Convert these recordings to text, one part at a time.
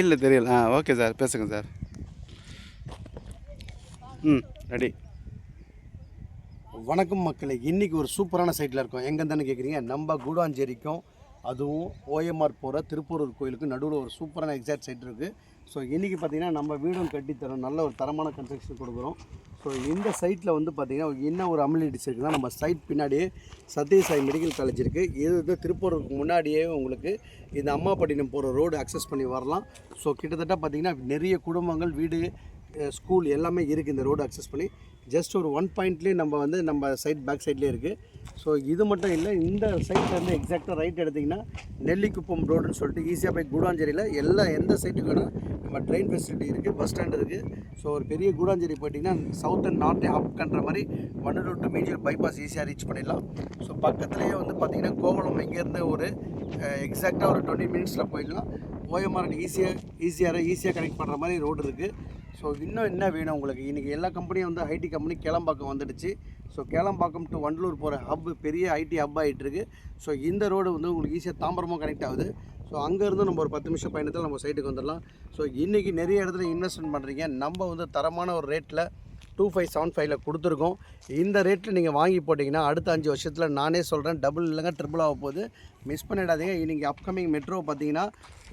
இல்லை தெரியல. ஆ ஓகே சார் பேசுங்க சார் ம் ரெடி வணக்கம் மக்களே. இன்றைக்கி ஒரு சூப்பரான சைட்டில் இருக்கோம். தானே கேட்குறீங்க நம்ம கூடாஞ்சேரிக்கும் அதுவும் ஓஎம்ஆர் போகிற திருப்பூரூர் கோயிலுக்கு நடுவில் ஒரு சூப்பரான எக்ஸாக்ட் சைட் இருக்குது ஸோ இன்றைக்கி பார்த்தீங்கன்னா நம்ம வீடும் கட்டித்தரோம் நல்ல ஒரு தரமான கன்ஸ்ட்ரக்ஷன் கொடுக்குறோம். ஸோ இந்த சைட்டில் வந்து பார்த்திங்கன்னா என்ன ஒரு அமிலிட்டிஸ் இருக்குன்னா நம்ம சைட் பின்னாடியே சத்யசாய் மெடிக்கல் காலேஜ் இருக்குது இது வந்து திருப்பூருக்கு முன்னாடியே உங்களுக்கு இந்த அம்மாப்பட்டினம் போகிற ரோடு அக்சஸ் பண்ணி வரலாம். ஸோ கிட்டத்தட்ட பார்த்திங்கன்னா நிறைய குடும்பங்கள் வீடு ஸ்கூல் எல்லாமே இருக்குது இந்த ரோடு அக்சஸ் பண்ணி. ஜஸ்ட் ஒரு ஒன் பாயிண்ட்லேயே நம்ம வந்து நம்ம சைட் பேக் சைட்லேயே இருக்குது ஸோ இது மட்டும் இல்லை இந்த சைட்லேருந்து எக்ஸாக்டாக ரைட் எடுத்திங்கன்னா நெல்லிக்குப்பம் ரோடுன்னு சொல்லிட்டு ஈஸியாக போய் கூடாஞ்சேரியில் எல்லா எந்த சைட்டுக்கு வேணால் நம்ம ட்ரெயின் ஃபெசிலிட்டி இருக்குது பஸ் ஸ்டாண்ட் இருக்குது ஸோ ஒரு பெரிய கூடாஞ்சேரி போயிட்டிங்கன்னா சவுத் அண்ட் நார்த்தே பண்ணுற மாதிரி வண்டலூர் டு மீஞ்சூர் பைபாஸ் ஈஸியாக ரீச் பண்ணிடலாம். ஸோ பக்கத்துலேயே வந்து பார்த்திங்கன்னா கோவளம் இங்கேருந்து ஒரு எக்ஸாக்டாக ஒரு டுவெண்ட்டி மினிட்ஸில் போயிடலாம். ஓஎம்ஆர் ஈஸியாக ஈஸியாக ஈஸியாக கனெக்ட் பண்ணுற மாதிரி ரோடு இருக்குது ஸோ இன்னும் என்ன வேணும் உங்களுக்கு? இன்றைக்கி எல்லா கம்பெனியும் வந்து ஐடி கம்பெனி கேளம்பாக்கம் வந்துடுச்சு. ஸோ கேளம்பாக்கம் டு வண்டலூர் போகிற ஹப் பெரிய ஐடி ஹப் ஆகிட்டுருக்கு ஸோ இந்த ரோடு வந்து உங்களுக்கு ஈஸியாக தாம்பரமாக கனெக்ட் ஆகுது. ஸோ அங்கேருந்து நம்ம ஒரு பத்து நிமிஷம் பயணத்தில் நம்ம சைட்டுக்கு வந்துடலாம். ஸோ இன்றைக்கி நிறைய இடத்துல இன்வெஸ்ட்மெண்ட் பண்ணுறீங்க நம்ம வந்து தரமான ஒரு ரேட்டில் டூ ஃபைவ் செவன் ஃபைவ்ல கொடுத்துருக்கோம். இந்த ரேட்டில் நீங்கள் வாங்கி போட்டிங்கன்னா அடுத்த அஞ்சு வருஷத்தில் நானே சொல்கிறேன் டபுள் இல்லைங்க ட்ரிபிள் ஆக போகுது. மிஸ் பண்ணிடாதீங்க. இன்றைக்கி அப்கமிங் மெட்ரோ பார்த்தீங்கன்னா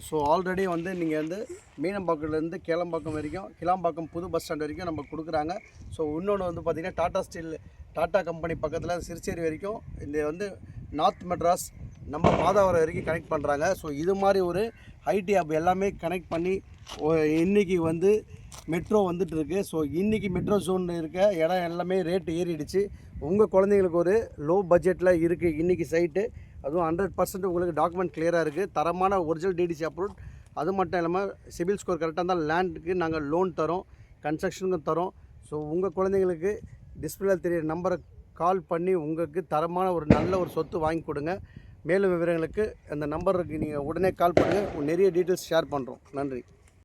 ஸோ ஆல்ரெடி வந்து நீங்கள் வந்து மீனம்பாக்கத்துலேருந்து கேளம்பாக்கம் வரைக்கும் கிளாம்பாக்கம் புது பஸ் ஸ்டாண்ட் வரைக்கும் நம்ம கொடுக்குறாங்க. ஸோ இன்னொன்று வந்து பார்த்திங்கன்னா டாடா ஸ்டீல் டாடா கம்பெனி பக்கத்தில் சிறுச்சேரி வரைக்கும் இந்த வந்து நார்த் மெட்ராஸ் நம்ம மாதாவரம் வரைக்கும் கனெக்ட் பண்ணுறாங்க ஸோ இது மாதிரி ஒரு ஐடி ஹப் எல்லாமே கனெக்ட் பண்ணி இன்றைக்கி இன்னைக்கு வந்து மெட்ரோ வந்துட்டு இருக்கு ஸோ இன்றைக்கி மெட்ரோ ஜோன் இருக்க இடம் எல்லாமே ரேட்டு ஏறிடுச்சு. உங்கள் குழந்தைங்களுக்கு ஒரு லோ பட்ஜெட்டில் இருக்குது இன்றைக்கி சைட்டு அதுவும் ஹண்ட்ரட் பர்சன்ட் உங்களுக்கு டாக்குமெண்ட் கிளியராக இருக்குது தரமான ஒரிஜினல் டிடிசி அப்ரூவ் அது மட்டும் இல்லாமல் சிபில் ஸ்கோர் கரெக்டாக இருந்தால் லேண்டுக்கு நாங்கள் லோன் தரோம். கன்ஸ்ட்ரக்ஷனுக்கும் தரோம். ஸோ உங்கள் குழந்தைங்களுக்கு டிஸ்பிளே தெரியிற நம்பரை கால் பண்ணி உங்களுக்கு தரமான ஒரு நல்ல ஒரு சொத்து வாங்கி கொடுங்க. மேலும் விவரங்களுக்கு அந்த நம்பருக்கு நீங்கள் உடனே கால் பண்ணுங்கள் நிறைய டீட்டெயில்ஸ் ஷேர் பண்ணுறோம் நன்றி.